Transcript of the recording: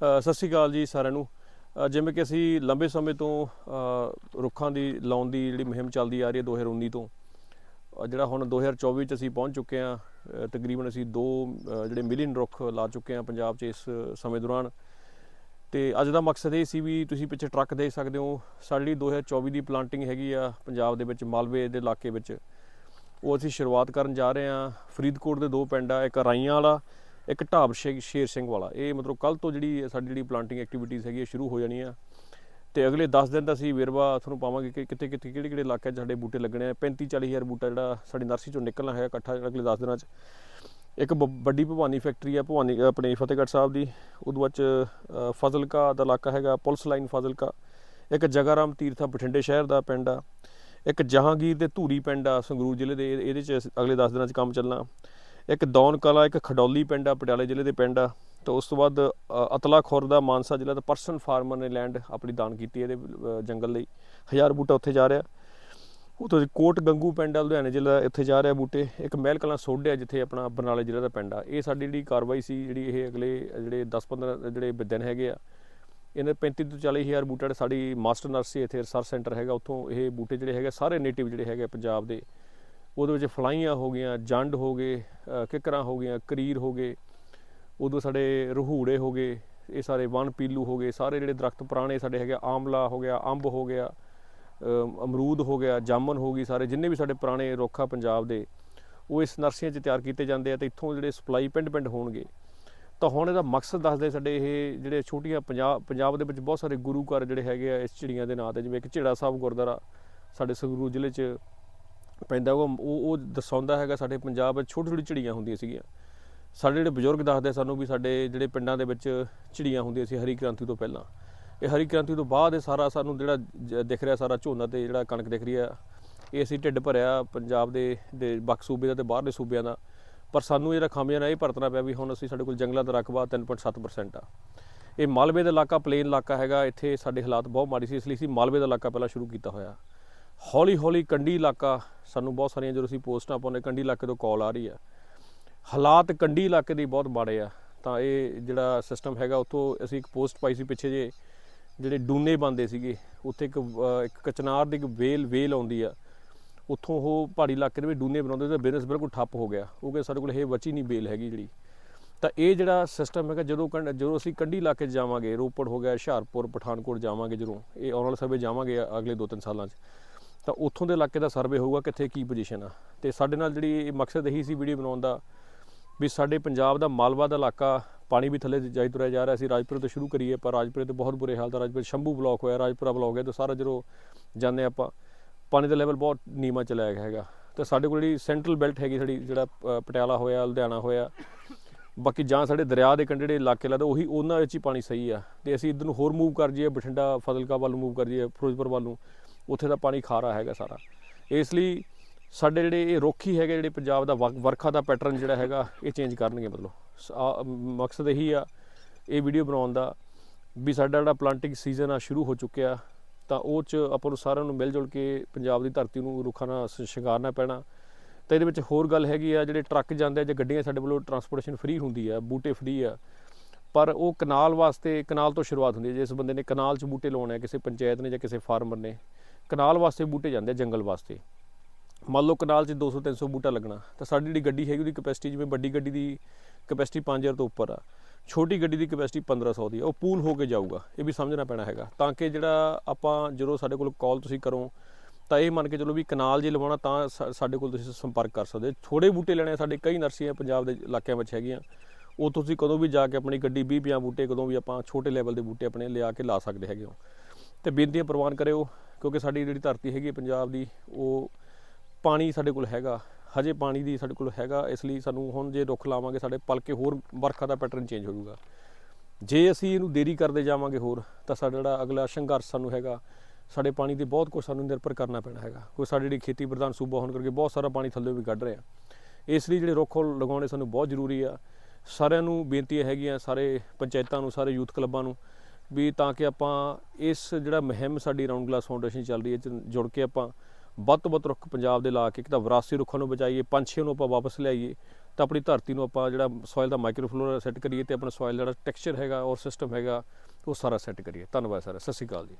ਸਤਿ ਸ਼੍ਰੀ ਅਕਾਲ ਜੀ ਸਾਰਿਆਂ ਨੂੰ। ਜਿਵੇਂ ਕਿ ਅਸੀਂ ਲੰਬੇ ਸਮੇਂ ਤੋਂ ਰੁੱਖਾਂ ਦੀ, ਲਾਉਣ ਦੀ ਜਿਹੜੀ ਮੁਹਿੰਮ ਚੱਲਦੀ ਆ ਰਹੀ ਹੈ 2019 ਤੋਂ ਜਿਹੜਾ ਹੁਣ 2024 ਚ ਅਸੀਂ ਪਹੁੰਚ ਚੁੱਕੇ ਹਾਂ ਤਕਰੀਬਨ ਅਸੀਂ 2 ਜਿਹੜੇ ਮਿਲੀਅਨ ਰੁੱਖ ਲਾ ਚੁੱਕੇ ਹਾਂ ਪੰਜਾਬ 'ਚ ਇਸ ਸਮੇਂ ਦੌਰਾਨ। ਤੇ ਅੱਜ ਦਾ ਮਕਸਦ ਇਹ ਸੀ ਵੀ ਤੁਸੀਂ ਪਿੱਛੇ ਟਰੱਕ ਦੇਖ ਸਕਦੇ ਹੋ, ਸਾਡੀ 2024 ਦੀ ਪਲਾਂਟਿੰਗ ਹੈਗੀ ਆ ਪੰਜਾਬ ਦੇ ਵਿੱਚ, ਮਾਲਵੇ ਦੇ ਇਲਾਕੇ ਵਿੱਚ, ਉਹ ਅਸੀਂ ਸ਼ੁਰੂਆਤ ਕਰਨ ਜਾ ਰਹੇ ਹਾਂ। ਫਰੀਦਕੋਟ ਦੇ ਦੋ ਪਿੰਡ ਆ, ਇੱਕ ਰਾਈਆਂ ਵਾਲਾ ਇੱਕ ਢਾਬ ਸ਼ੇ- ਸ਼ੇਰ ਸਿੰਘ ਵਾਲਾ। ਇਹ ਮਤਲਬ ਕੱਲ ਤੋਂ ਜਿਹੜੀ ਸਾਡੀ ਜਿਹੜੀ ਪਲਾਂਟਿੰਗ ਐਕਟੀਵਿਟੀਜ਼ ਹੈਗੀ ਇਹ ਸ਼ੁਰੂ ਹੋ ਜਾਣੀਆਂ। ਆ ਤੇ ਅਗਲੇ 10 ਦਿਨ ਦਾ ਅਸੀਂ ਵੇਰਵਾ ਤੁਹਾਨੂੰ ਪਾਵਾਂਗੇ ਕਿ ਕਿੱਥੇ ਕਿੱਥੇ, ਕਿਹੜੇ ਕਿਹੜੇ ਇਲਾਕੇ 'ਚ ਸਾਡੇ ਬੂਟੇ ਲੱਗਣੇ ਆ। 35 40 ਹਜ਼ਾਰ ਬੂਟਾ ਜਿਹੜਾ ਸਾਡੀ ਨਰਸਰੀ ਚੋਂ ਨਿਕਲਣਾ ਹੈ ਇਕੱਠਾ ਅਗਲੇ 10 ਦਿਨਾਂ 'ਚ। ਇੱਕ ਬ- ਵੱਡੀ ਭਵਾਨੀ ਫੈਕਟਰੀ ਆ, ਭਵਾਨੀ, ਆਪਣੇ ਫਤਿਹਗੜ੍ਹ ਸਾਹਿਬ ਦੀ। ਉਦੋਂ ਬਾਅਦ 'ਚ ਫਾਜ਼ਿਲਕਾ ਦਾ ਇਲਾਕਾ ਹੈਗਾ, ਪੁਲਿਸ ਲਾਈਨ ਫਾਜ਼ਿਲਕਾ। ਇੱਕ ਜਗਾਰਾਮ ਤੀਰਥਾ ਬਠਿੰਡੇ ਸ਼ਹਿਰ ਦਾ ਪਿੰਡ ਆ। ਇੱਕ ਜਹਾਂਗੀਰ ਦੇ ਧੂਰੀ ਪਿੰਡ ਆ, ਸੰਗਰੂਰ ਜ਼ਿਲ੍ਹੇ ਦੇ। ਇਹਦੇ 'ਚ ਅਗਲੇ 10 ਦਿਨਾਂ 'ਚ ਕੰਮ ਚੱਲਣਾ। ਇੱਕ ਦੌਨ ਕਲਾ, ਇੱਕ ਖਡੌਲੀ ਪਿੰਡ ਆ, ਪਟਿਆਲੇ ਜ਼ਿਲ੍ਹੇ ਦੇ ਪਿੰਡ ਆ। ਤੇ ਉਸ ਤੋਂ ਬਾਅਦ ਅਤਲਾ ਖੁਰ ਦਾ ਮਾਨਸਾ ਜ਼ਿਲ੍ਹਾ ਦਾ ਪਰਸਨ ਫਾਰਮਰ ਨੇ ਲੈਂਡ ਆਪਣੀ ਦਾਨ ਕੀਤੀ ਇਹਦੇ ਜੰਗਲ ਲਈ। ਹਜ਼ਾਰ ਬੂਟਾ ਉੱਥੇ ਜਾ ਰਿਹਾ। ਉਹ ਕੋਟ ਗੰਗੂ ਪਿੰਡ ਆ, ਲੁਧਿਆਣੇ ਜ਼ਿਲ੍ਹਾ ਇੱਥੇ ਜਾ ਰਿਹਾ ਬੂਟੇ। ਇੱਕ ਮਹਿਲ ਕਲਾਂ ਸੋਢਿਆ ਜਿੱਥੇ ਆਪਣਾ ਬਰਨਾਲੇ ਜ਼ਿਲ੍ਹੇ ਦਾ ਪਿੰਡ ਆ। ਇਹ ਸਾਡੀ ਜਿਹੜੀ ਕਾਰਵਾਈ ਸੀ, ਜਿਹੜੀ ਇਹ ਅਗਲੇ, ਜਿਹੜੇ 10-15 ਜਿਹੜੇ ਦਿਨ ਹੈਗੇ ਆ, ਇਹਨਾਂ 35 ਤੋਂ 40 ਹਜ਼ਾਰ ਬੂਟਾ ਜਿਹੜੇ ਸਾਡੀ ਮਾਸਟਰ ਨਰਸਰੀ ਇੱਥੇ ਰਿਸਰਚ ਸੈਂਟਰ ਹੈਗਾ, ਉੱਥੋਂ ਇਹ ਬੂਟੇ ਜਿਹੜੇ ਹੈਗੇ ਸਾਰੇ ਨੇਟਿਵ ਜਿਹੜੇ ਹੈਗੇ ਪੰਜਾਬ ਦੇ। ਉਹਦੇ ਵਿੱਚ ਫਲਾਈਆਂ ਹੋ ਗਈਆਂ ਜੰਡ ਹੋ ਗਏ ਅ, ਕਿਕਰਾਂ ਹੋ ਗਈਆਂ ਕਰੀਰ ਹੋ ਗਏ ਉਦੋਂ ਸਾਡੇ ਰਹੂੜੇ ਹੋ ਗਏ ਇਹ ਸਾਰੇ ਵਨ ਪੀਲੂ ਹੋ ਗਏ ਸਾਰੇ ਜਿਹੜੇ ਦਰਖਤ ਪੁਰਾਣੇ ਸਾਡੇ ਹੈਗੇ ਆਮਲਾ ਹੋ ਗਿਆ ਅੰਬ ਹੋ ਗਿਆ ਅਮਰੂਦ ਹੋ ਗਿਆ ਜਾਮਨ ਹੋ ਗਈ ਸਾਰੇ ਜਿੰਨੇ ਵੀ ਸਾਡੇ ਪੁਰਾਣੇ ਰੁੱਖ ਆ ਪੰਜਾਬ ਦੇ ਉਹ ਇਸ ਨਰਸਰੀਆਂ 'ਚ ਤਿਆਰ ਕੀਤੇ ਜਾਂਦੇ ਆ ਤੇ ਇੱਥੋਂ ਜਿਹੜੇ ਸਪਲਾਈ ਪਿੰਡ-ਪਿੰਡ ਹੋਣਗੇ। ਤਾਂ ਹੁਣ ਇਹਦਾ ਮਕਸਦ ਦੱਸਦੇ ਸਾਡੇ ਇਹ ਜਿਹੜੇ ਛੋਟੀਆਂ ਪੰਜਾਬ ਪੰਜਾਬ ਦੇ ਵਿੱਚ ਬਹੁਤ ਸਾਰੇ ਗੁਰੂ ਘਰ ਜਿਹੜੇ ਹੈਗੇ ਆ ਇਸ ਚਿੜੀਆਂ ਦੇ ਨਾਂ ਤੇ ਜਿਵੇਂ ਇੱਕ ਝਿੜਾ ਸਾਹਿਬ ਗੁਰਦੁਆਰਾ ਸਾਡੇ ਸੰਗਰੂਰ ਜ਼ਿਲ੍ਹੇ 'ਚ ਪੈਂਦਾ, ਉਹ ਉਹ ਦਰਸਾਉਂਦਾ ਹੈਗਾ ਸਾਡੇ ਪੰਜਾਬ ਵਿੱਚ ਛੋਟੀ ਛੋਟੀ ਚਿੜੀਆਂ ਹੁੰਦੀਆਂ ਸੀਗੀਆਂ। ਸਾਡੇ ਜਿਹੜੇ ਬਜ਼ੁਰਗ ਦੱਸਦੇ ਸਾਨੂੰ ਵੀ ਸਾਡੇ ਜਿਹੜੇ ਪਿੰਡਾਂ ਦੇ ਵਿੱਚ ਚਿੜੀਆਂ ਹੁੰਦੀਆਂ ਸੀ ਹਰੀ ਕ੍ਰਾਂਤੀ ਤੋਂ ਪਹਿਲਾਂ। ਇਹ ਹਰੀ ਕ੍ਰਾਂਤੀ ਤੋਂ ਬਾਅਦ ਇਹ ਸਾਰਾ ਸਾਨੂੰ ਜਿਹੜਾ ਜ- ਦਿਖ ਰਿਹਾ ਸਾਰਾ ਝੋਨਾ ਤੇ ਜਿਹੜਾ ਕਣਕ ਦਿਖ ਰਹੀ ਆ, ਇਹ ਅਸੀਂ ਢਿੱਡ ਭਰਿਆ ਪੰਜਾਬ ਦੇ ਦੇ ਬਾਕੀ ਸੂਬੇ ਦਾ ਤੇ ਬਾਹਰਲੇ ਸੂਬਿਆਂ ਦਾ। ਪਰ ਸਾਨੂੰ ਜਿਹੜਾ ਖਾਮੀਆਂ ਨਾਲ ਇਹ ਭਰਤਣਾ ਪਿਆ ਵੀ ਹੁਣ ਅਸੀਂ ਸਾਡੇ ਕੋਲ ਜੰਗਲਾਂ ਦਾ ਰਕਬਾ 3.7% ਆ। ਇਹ ਮਾਲਵੇ ਦਾ ਇਲਾਕਾ ਪਲੇਨ ਇਲਾਕਾ ਹੈਗਾ, ਇੱਥੇ ਸਾਡੇ ਹਾਲਾਤ ਬਹੁਤ ਮਾੜੀ ਸੀ, ਇਸ ਲਈ ਅਸੀਂ ਮਾਲਵੇ ਦਾ ਇਲਾਕਾ ਪਹਿਲਾਂ ਸ਼ੁਰੂ ਕੀਤਾ ਹੋਇਆ। ਹੌਲੀ ਹੌਲੀ ਕੰਢੀ ਇਲਾਕਾ ਸਾਨੂੰ ਬਹੁਤ ਸਾਰੀਆਂ ਜਦੋਂ ਅਸੀਂ ਪੋਸਟਾਂ ਪਾਉਂਦੇ, ਕੰਢੀ ਇਲਾਕੇ ਤੋਂ ਕਾਲ ਆ ਰਹੀ ਆ। ਹਾਲਾਤ ਕੰਢੀ ਇਲਾਕੇ ਦੇ ਬਹੁਤ ਮਾੜੇ ਆ। ਤਾਂ ਇਹ ਜਿਹੜਾ ਸਿਸਟਮ ਹੈਗਾ, ਉੱਥੋਂ ਅਸੀਂ ਇੱਕ ਪੋਸਟ ਪਾਈ ਸੀ ਪਿੱਛੇ ਜੇ ਜਿਹੜੇ ਡੂਨੇ ਬੰਦੇ ਸੀਗੇ, ਉੱਥੇ ਇੱਕ ਇੱਕ ਕਚਨਾਰ ਦੀ ਇੱਕ ਵੇਲ ਵੇਲ ਆਉਂਦੀ ਆ। ਉੱਥੋਂ ਉਹ ਪਹਾੜੀ ਇਲਾਕੇ ਦੇ ਵਿੱਚ ਡੂਨੇ ਬਣਾਉਂਦੇ ਤੇ ਬਿਜ਼ਨਸ ਬਿਲਕੁਲ ਠੱਪ ਹੋ ਗਿਆ। ਉਹ ਕਿ ਸਾਡੇ ਕੋਲ ਇਹ ਬਚੀ ਨਹੀਂ ਵੇਲ ਹੈਗੀ ਜਿਹੜੀ। ਤਾਂ ਇਹ ਜਿਹੜਾ ਸਿਸਟਮ ਹੈਗਾ, ਜਦੋਂ ਕੰਢ- ਜਦੋਂ ਅਸੀਂ ਕੰਢੀ ਇਲਾਕੇ 'ਚ ਜਾਵਾਂਗੇ, ਰੋਪੜ ਹੋ ਗਿਆ, ਹੁਸ਼ਿਆਰਪੁਰ, ਪਠਾਨਕੋਟ ਜਾਵਾਂਗੇ ਜਦੋਂ, ਇਹ ਆਉਣ ਵਾਲੇ ਸਮੇਂ ਜਾਵਾਂਗੇ ਅਗਲੇ 2-3 ਸਾਲਾਂ 'ਚ। ਤਾਂ ਉੱਥੋਂ ਦੇ ਇਲਾਕੇ ਦਾ ਸਰਵੇ ਹੋਊਗਾ ਕਿੱਥੇ ਕੀ ਪੋਜੀਸ਼ਨ ਆ। ਤੇ ਸਾਡੇ ਨਾਲ ਜਿਹੜੀ ਮਕਸਦ ਇਹੀ ਸੀ ਵੀਡੀਓ ਬਣਾਉਣ ਦਾ, ਵੀ ਸਾਡੇ ਪੰਜਾਬ ਦਾ ਮਾਲਵਾ ਦਾ ਇਲਾਕਾ ਪਾਣੀ ਵੀ ਥੱਲੇ ਜਾਈ ਤੁਰਿਆ ਜਾ ਰਿਹਾ। ਸੀ ਰਾਜਪੁਰੇ ਤੋਂ ਸ਼ੁਰੂ ਕਰੀਏ ਪਰ ਰਾਜਪੁਰੇ ਤੇ ਬਹੁਤ ਬੁਰੇ ਹਾਲ ਦਾ, ਰਾਜਪੁਰੇ ਸ਼ੰਭੂ ਬਲਾਕ ਹੋਇਆ, ਰਾਜਪੁਰਾ ਬਲਾਕ ਹੈ ਤਾਂ ਸਾਰਾ ਜਦੋਂ ਜਾਂਦੇ ਆਪਾਂ, ਪਾਣੀ ਦਾ ਲੈਵਲ ਬਹੁਤ ਨੀਵਾਂ ਚਲਾ ਗਿਆ ਹੈਗਾ। ਤੇ ਸਾਡੇ ਕੋਲ ਜਿਹੜੀ ਸੈਂਟਰਲ ਬੈਲਟ ਹੈਗੀ ਸਾਡੀ, ਜਿਹੜਾ ਪਟਿਆਲਾ ਹੋਇਆ, ਲੁਧਿਆਣਾ ਹੋਇਆ, ਬਾਕੀ ਜਾਂ ਸਾਡੇ ਦਰਿਆ ਦੇ ਕੰਢੇ ਜਿਹੜੇ ਇਲਾਕੇ ਲੱਗਦਾ, ਉਹੀ ਉਹਨਾਂ ਵਿੱਚ ਹੀ ਪਾਣੀ ਸਹੀ ਆ। ਤੇ ਅਸੀਂ ਇਧਰ ਨੂੰ ਹੋਰ ਮੂਵ ਕਰ ਜਾਈਏ, ਬਠਿੰਡਾ, ਫਜ਼ਲਕਾ ਵੱਲ ਮੂਵ ਕਰ ਜਾਈਏ, ਫਿਰੋਜ਼ਪੁਰ ਵੱਲ ਨੂੰ। ਉੱਥੇ ਦਾ ਪਾਣੀ ਖਾਰਾ ਹੈਗਾ ਸਾਰਾ। ਇਸ ਲਈ ਸਾਡੇ ਜਿਹੜੇ ਇਹ ਰੋਖੀ ਹੈਗੇ, ਜਿਹੜੇ ਪੰਜਾਬ ਦਾ ਵਰ- ਵਰਖਾ ਦਾ ਪੈਟਰਨ ਜਿਹੜਾ ਹੈਗਾ, ਇਹ ਚੇਂਜ ਕਰਨਗੇ ਮਤਲਬ। ਸ- ਮਕਸਦ ਇਹੀ ਆ, ਇਹ ਵੀਡੀਓ ਬਣਾਉਣ ਦਾ ਵੀ ਸਾਡਾ ਜਿਹੜਾ ਪਲਾਂਟਿੰਗ ਸੀਜ਼ਨ ਆ ਸ਼ੁਰੂ ਹੋ ਚੁੱਕਿਆ, ਤਾਂ ਉਹ ਚ ਆਪਾਂ ਨੂੰ ਸਾਰਿਆਂ ਨੂੰ ਮਿਲ ਜੁਲ ਕੇ ਪੰਜਾਬ ਦੀ ਧਰਤੀ ਨੂੰ ਰੁੱਖਾਂ ਨਾਲ ਸ਼ਿੰਗਾਰਨਾ ਪੈਣਾ। ਤਾਂ ਇਹਦੇ ਵਿੱਚ ਹੋਰ ਗੱਲ ਹੈਗੀ ਆ, ਜਿਹੜੇ ਟਰੱਕ ਜਾਂਦੇ ਆ ਜਾਂ ਗੱਡੀਆਂ ਸਾਡੇ ਵੱਲੋਂ ਟਰਾਂਸਪੋਰਟੇਸ਼ਨ ਫ੍ਰੀ ਹੁੰਦੀ ਆ, ਬੂਟੇ ਫ੍ਰੀ ਆ, ਪਰ ਉਹ ਕਨਾਲ ਵਾਸਤੇ, ਕਨਾਲ ਤੋਂ ਸ਼ੁਰੂਆਤ ਹੁੰਦੀ ਹੈ ਜਿਸ ਬੰਦੇ ਨੇ ਕਨਾਲ 'ਚ ਬੂਟੇ ਲਾਉਣੇ ਆ, ਕਿਸੇ ਪੰਚਾਇਤ ਨੇ ਜਾਂ ਕਿਸੇ ਫਾਰਮਰ ਨੇ ਕਨਾਲ ਵਾਸਤੇ ਬੂਟੇ ਜਾਂਦੇ ਆ, ਜੰਗਲ ਵਾਸਤੇ। ਮੰਨ ਲਓ ਕਨਾਲ 'ਚ 200 300 ਬੂਟਾ ਲੱਗਣਾ, ਤਾਂ ਸਾਡੀ ਜਿਹੜੀ ਗੱਡੀ ਹੈਗੀ ਉਹਦੀ ਕਪੈਸਿਟੀ ਜਿਵੇਂ ਵੱਡੀ ਗੱਡੀ ਦੀ ਕਪੈਸਿਟੀ 5000 ਤੋਂ ਉੱਪਰ ਆ, ਛੋਟੀ ਗੱਡੀ ਦੀ ਕਪੈਸਿਟੀ 1500 ਦੀ ਆ, ਉਹ ਪੂਲ ਹੋ ਕੇ ਜਾਊਗਾ, ਇਹ ਵੀ ਸਮਝਣਾ ਪੈਣਾ ਹੈਗਾ। ਤਾਂ ਕਿ ਜਿਹੜਾ ਆਪਾਂ ਜਦੋਂ ਸਾਡੇ ਕੋਲ ਕਾਲ ਤੁਸੀਂ ਕਰੋ, ਤਾਂ ਇਹ ਮੰਨ ਕੇ ਚਲੋ ਵੀ ਕਨਾਲ ਜੇ ਲਵਾਉਣਾ ਤਾਂ ਸਾਡੇ ਕੋਲ ਤੁਸੀਂ ਸੰਪਰਕ ਕਰ ਸਕਦੇ ਹੋ। ਥੋੜੇ ਬੂਟੇ ਲੈਣੇ ਸਾਡੇ ਕਈ ਨਰਸਰੀਆਂ ਪੰਜਾਬ ਦੇ ਇਲਾਕਿਆਂ ਵਿੱਚ ਹੈਗੀਆਂ, ਉਹ ਤੁਸੀਂ ਕਦੋਂ ਵੀ ਜਾ ਕੇ ਆਪਣੀ ਗੱਡੀ 20 50 ਬੂਟੇ ਕਦੋਂ ਵੀ ਆਪਾਂ ਛੋਟੇ ਲੈਵਲ ਦੇ ਬੂਟੇ ਆਪਣੇ ਲਿਆ ਕੇ ਲਾ ਸਕਦੇ ਹੈਗੇ ਹੋ। ਤੇ ਬੇਨਤੀਆਂ ਪ੍ਰਵਾਨ ਕਰਿਓ, ਕਿਉਂਕਿ ਸਾਡੀ ਜਿਹੜੀ ਧਰਤੀ ਹੈਗੀ ਹੈ ਪੰਜਾਬ ਦੀ, ਉਹ ਪਾਣੀ ਸਾਡੇ ਕੋਲ ਹੈਗਾ, ਹਜੇ ਪਾਣੀ ਦੀ ਸਾਡੇ ਕੋਲ ਹੈਗਾ, ਇਸ ਲਈ ਸਾਨੂੰ ਹੁਣ ਜੇ ਰੁੱਖ ਲਾਵਾਂਗੇ, ਸਾਡੇ ਪਲਕੇ ਹੋਰ ਵਰਖਾ ਦਾ ਪੈਟਰਨ ਚੇਂਜ ਹੋ ਜਾਊਗਾ। ਜੇ ਅਸੀਂ ਇਹਨੂੰ ਦੇਰੀ ਕਰਦੇ ਜਾਵਾਂਗੇ ਹੋਰ, ਤਾਂ ਸਾਡਾ ਜਿਹੜਾ ਅਗਲਾ ਸੰਘਰਸ਼ ਸਾਨੂੰ ਹੈਗਾ, ਸਾਡੇ ਪਾਣੀ ਤੇ ਬਹੁਤ ਕੁਝ ਸਾਨੂੰ ਨਿਰਭਰ ਕਰਨਾ ਪੈਣਾ ਹੈਗਾ। ਕੋਈ ਸਾਡੀ ਜਿਹੜੀ ਖੇਤੀ ਪ੍ਰਧਾਨ ਸੂਬਾ ਹੋਣ ਕਰਕੇ ਬਹੁਤ ਸਾਰਾ ਪਾਣੀ ਥੱਲੇ ਵੀ ਕੱਢ ਰਿਹਾ। ਇਸ ਲਈ ਜਿਹੜੇ ਰੁੱਖ ਲਗਾਉਣੇ ਸਾਨੂੰ ਬਹੁਤ ਜ਼ਰੂਰੀ ਆ। ਸਾਰਿਆਂ ਨੂੰ ਬੇਨਤੀ ਹੈਗੀਆਂ ਸਾਰੇ ਪੰਚਾਇਤਾਂ ਨੂੰ, ਸਾਰੇ ਯੂਥ ਕਲੱਬਾਂ ਨੂੰ ਵੀ ਤਾਂ ਕਿ ਆਪਾਂ ਇਸ ਜਿਹੜਾ ਮੁਹਿੰਮ ਸਾਡੀ ਰਾਉਂਡ ਗਲਾਸ ਫਾਊਂਡੇਸ਼ਨ ਚੱਲ ਰਹੀ ਹੈ 'ਚ ਜੁੜ ਕੇ ਆਪਾਂ ਵੱਧ ਤੋਂ ਵੱਧ ਰੁੱਖ ਪੰਜਾਬ ਦੇ ਲਾ ਕੇ ਇੱਕ ਤਾਂ ਵਿਰਾਸਤੀ ਰੁੱਖਾਂ ਨੂੰ ਬਚਾਈਏ ਪੰਛੀਆਂ ਨੂੰ ਆਪਾਂ ਵਾਪਸ ਲਿਆਈਏ, ਤਾਂ ਆਪਣੀ ਧਰਤੀ ਨੂੰ ਆਪਾਂ ਜਿਹੜਾ ਸੋਇਲ ਦਾ ਮਾਈਕਰੋਫਲੋਰਾ ਸੈੱਟ ਕਰੀਏ ਤੇ ਆਪਣਾ ਸੋਇਲ ਜਿਹੜਾ ਟੈਕਸਚਰ ਹੈਗਾ ਔਰ ਸਿਸਟਮ ਹੈਗਾ, ਉਹ ਸਾਰਾ ਸੈੱਟ ਕਰੀਏ। ਧੰਨਵਾਦ ਸਰ, ਸਤਿ ਸ਼੍ਰੀ ਅਕਾਲ ਜੀ।